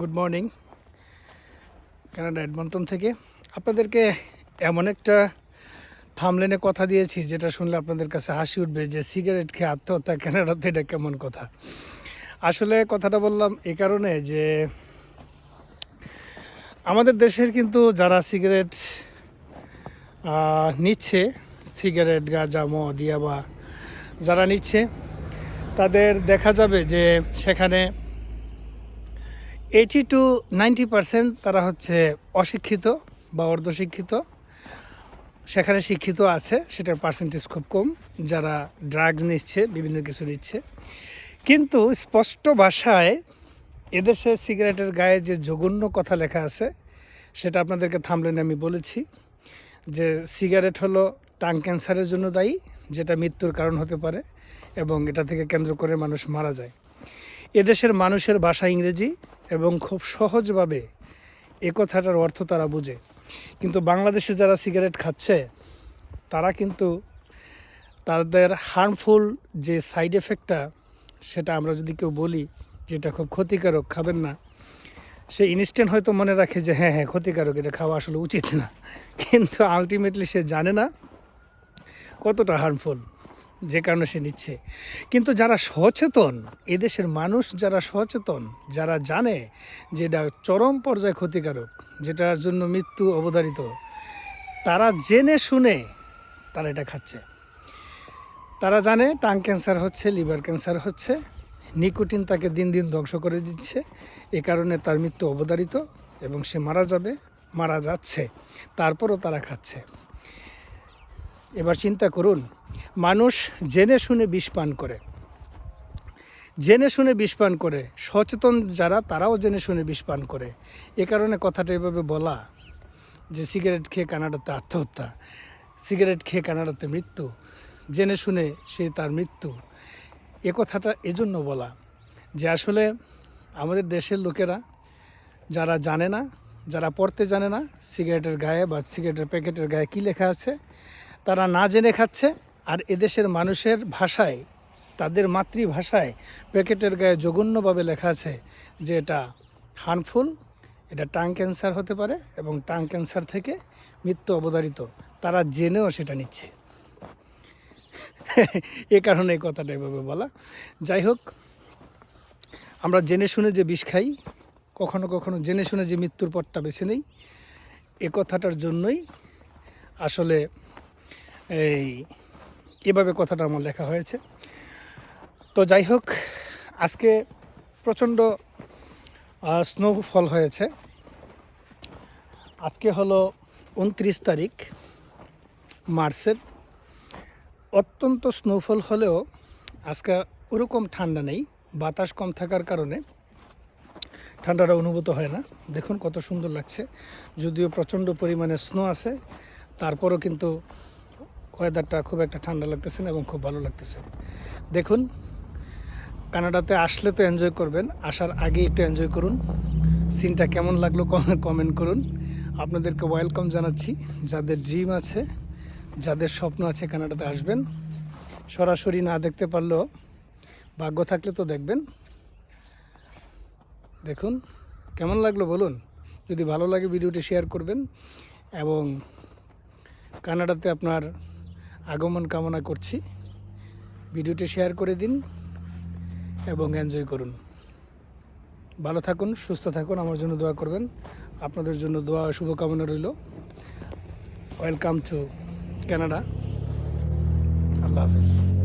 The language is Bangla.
গুড মর্নিং কানাডা এডমন্টন থেকে। আপনাদেরকে এমন একটা থামলেনে কথা দিয়েছি, যেটা শুনলে আপনাদের কাছে হাসি উঠবে যে সিগারেট খেয়ে আত্মহত্যা কানাডাতে এটা কেমন কথা। আসলে কথাটা বললাম এ কারণে যে আমাদের দেশের কিন্তু যারা সিগারেট নিচ্ছে, সিগারেট, গাঁজা, মদ, ইয়াবা, যারা নিচ্ছে, তাদের দেখা যাবে যে সেখানে এইটি টু নাইনটি পার্সেন্ট তারা হচ্ছে অশিক্ষিত বা অর্ধশিক্ষিত। সেখানে শিক্ষিত আছে, সেটার পার্সেন্টেজ খুব কম, যারা ড্রাগস নিচ্ছে, বিভিন্ন কিছু নিচ্ছে। কিন্তু স্পষ্ট ভাষায় এদেশে সিগারেটের গায়ে যে জঘন্য কথা লেখা আছে, সেটা আপনাদেরকে থামলেন আমি বলেছি যে সিগারেট হলো টাং ক্যান্সারের জন্য দায়ী, যেটা মৃত্যুর কারণ হতে পারে এবং এটা থেকে কেন্দ্র করে মানুষ মারা যায়। এদেশের মানুষের ভাষা ইংরেজি এবং খুব সহজভাবে এ কথাটার অর্থ তারা বুঝে। কিন্তু বাংলাদেশে যারা সিগারেট খাচ্ছে, তারা কিন্তু তাদের হার্মফুল যে সাইড এফেক্টটা, সেটা আমরা যদি কেউ বলি যেটা খুব ক্ষতিকারক, খাবেন না, সে ইনস্ট্যান্ট হয়তো মনে রাখে যে হ্যাঁ হ্যাঁ ক্ষতিকারক, এটা খাওয়া আসলে উচিত না। কিন্তু আলটিমেটলি সে জানে না কতটা হার্মফুল যে কারণে সে নিচ্ছে। কিন্তু যারা সচেতন, এদেশের মানুষ যারা সচেতন, যারা জানে যে এটা চরম পর্যায়ে ক্ষতিকারক, যেটার জন্য মৃত্যু অবধারিত, তারা জেনে শুনে তারা এটা খাচ্ছে। তারা জানে টাং ক্যান্সার হচ্ছে, লিভার ক্যান্সার হচ্ছে, নিকোটিন তাকে দিন দিন ধ্বংস করে দিচ্ছে, এ কারণে তার মৃত্যু অবধারিত এবং সে মারা যাবে, মারা যাচ্ছে, তারপরও তারা খাচ্ছে। এবার চিন্তা করুন, মানুষ জেনে শুনে বিষ পান করে। জেনে শুনে বিষ পান করে, সচেতন যারা তারাও জেনে শুনে বিষ পান করে। এ কারণে কথাটা এভাবে বলা যে সিগারেট খেয়ে কানাডাতে আত্মহত্যা, সিগারেট খেয়ে কানাডাতে মৃত্যু, জেনে শুনে সে তার মৃত্যু, এ কথাটা এজন্য বলা যে আসলে আমাদের দেশের লোকেরা যারা জানে না, যারা পড়তে জানে না, সিগারেটের গায়ে বা সিগারেটের প্যাকেটের গায়ে কী লেখা আছে তারা না জেনে খাচ্ছে আর এদেশের মানুষের ভাষায়, তাদের মাতৃভাষায় প্যাকেটের গায়ে জঘন্যভাবে লেখা আছে যে এটা হার্মফুল, এটা টাং ক্যান্সার হতে পারে এবং টাং ক্যান্সার থেকে মৃত্যু অবধারিত। তারা জেনেও সেটা নিচ্ছে। এ কারণে এই কথাটা এভাবে বলা। যাই হোক, আমরা জেনে শুনে যে বিষ খাই, কখনো কখনো জেনে শুনে যে মৃত্যুর পথটা বেছে নেই, এ কথাটার জন্যই আসলে এই, এভাবে কথাটা আমার লেখা হয়েছে। তো যাই হোক, আজকে প্রচণ্ড স্নোফল হয়েছে। আজকে হলো উনত্রিশ তারিখ, মার্চের। অত্যন্ত স্নোফল হলেও আজকে ওরকম ঠান্ডা নেই, বাতাস কম থাকার কারণে ঠান্ডাটা অনুভূত হয় না। দেখুন কত সুন্দর লাগছে। যদিও প্রচণ্ড পরিমাণে স্নো আছে, তারপরও কিন্তু ওয়েদারটা খুব একটা ঠান্ডা লাগতেছে এবং খুব ভালো লাগতেছে। দেখুন, কানাডাতে আসলে তো এনজয় করবেন, আসার আগে একটু এনজয় করুন। সিনটা কেমন লাগল কমেন্ট করুন। আপনাদেরকে ওয়েলকাম জানাচ্ছি। যাদের ড্রিম আছে, যাদের স্বপ্ন আছে কানাডাতে আসবেন, সরাসরি না দেখতে পারলেও ভাগ্য থাকলে তো দেখবেন। দেখুন, কেমন লাগল বলুন? যদি ভালো লাগে ভিডিওটি শেয়ার করবেন এবং কানাডাতে আপনার আগমন কামনা করছি। ভিডিওটি শেয়ার করে দিন এবং এনজয় করুন। ভালো থাকুন, সুস্থ থাকুন, আমার জন্য দোয়া করবেন। আপনাদের জন্য দোয়া শুভকামনা রইল। Welcome to Canada Allah Hafiz.